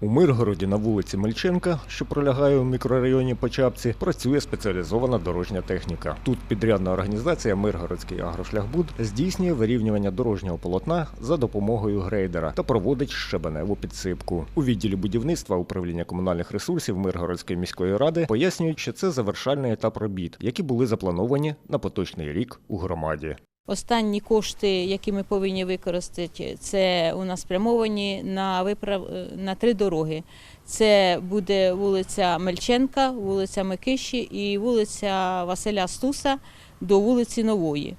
У Миргороді на вулиці Мельченка, що пролягає у мікрорайоні Почапці, працює спеціалізована дорожня техніка. Тут підрядна організація Миргородський агрошляхбуд здійснює вирівнювання дорожнього полотна за допомогою грейдера та проводить щебеневу підсипку. У відділі будівництва управління комунальних ресурсів Миргородської міської ради пояснюють, що це завершальний етап робіт, які були заплановані на поточний рік у громаді. Останні кошти, які ми повинні використати, це у нас спрямовані на виправ на три дороги. Це буде вулиця Мельченка, вулиця Микиші і вулиця Василя Стуса до вулиці Нової.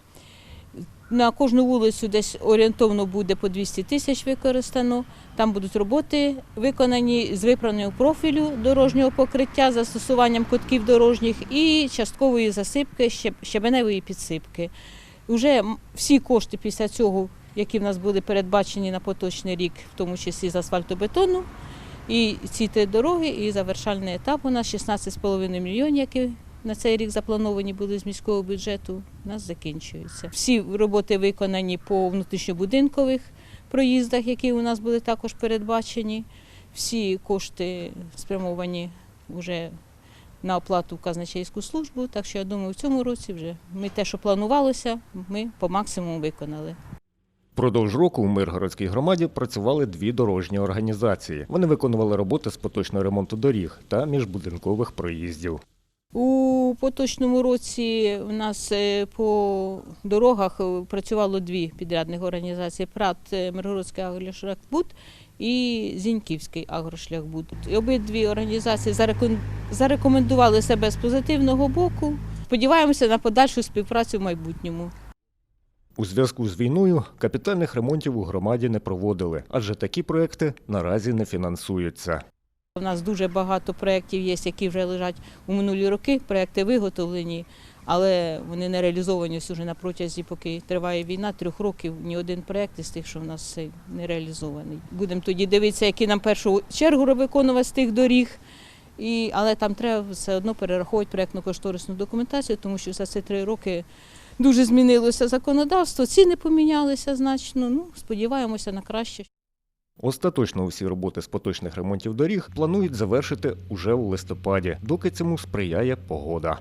На кожну вулицю десь орієнтовно буде по 200 тисяч використано. Там будуть роботи виконані з виправною профілю дорожнього покриття, застосуванням кутків дорожніх і часткової засипки щебеневої підсипки. Уже всі кошти після цього, які в нас були передбачені на поточний рік, в тому числі з асфальтобетону, і ці три дороги, і завершальний етап у нас 16,5 мільйонів, які на цей рік заплановані були з міського бюджету, у нас закінчуються. Всі роботи виконані по внутрішньобудинкових проїздах, які у нас були також передбачені. Всі кошти спрямовані вже на оплату в казначейську службу. Так що я думаю, в цьому році вже ми те, що планувалося, ми по максимуму виконали. Впродовж року у Миргородській громаді працювали дві дорожні організації. Вони виконували роботи з поточного ремонту доріг та міжбудинкових проїздів. У поточному році у нас е, по дорогах е, працювало дві підрядних організації: ПРАТ е, Миргородський агрошляхбуд і Зіньківський агрошляхбуд. Обидві організації зарекомендували себе з позитивного боку. Сподіваємося на подальшу співпрацю в майбутньому. У зв'язку з війною капітальних ремонтів у громаді не проводили, адже такі проекти наразі не фінансуються. У нас дуже багато проєктів є, які вже лежать у минулі роки. Проєкти виготовлені, але вони не реалізовані ось уже на протязі, поки триває війна, трьох років. Ні один проєкт із тих, що в нас не реалізований. Будемо тоді дивитися, які нам першу чергу виконувати з тих доріг. І, але там треба все одно перераховувати проєктно-кошторисну документацію, тому що за ці три роки дуже змінилося законодавство, ціни помінялися значно. Ну, сподіваємося на краще. Остаточно усі роботи з поточних ремонтів доріг планують завершити уже у листопаді, доки цьому сприяє погода.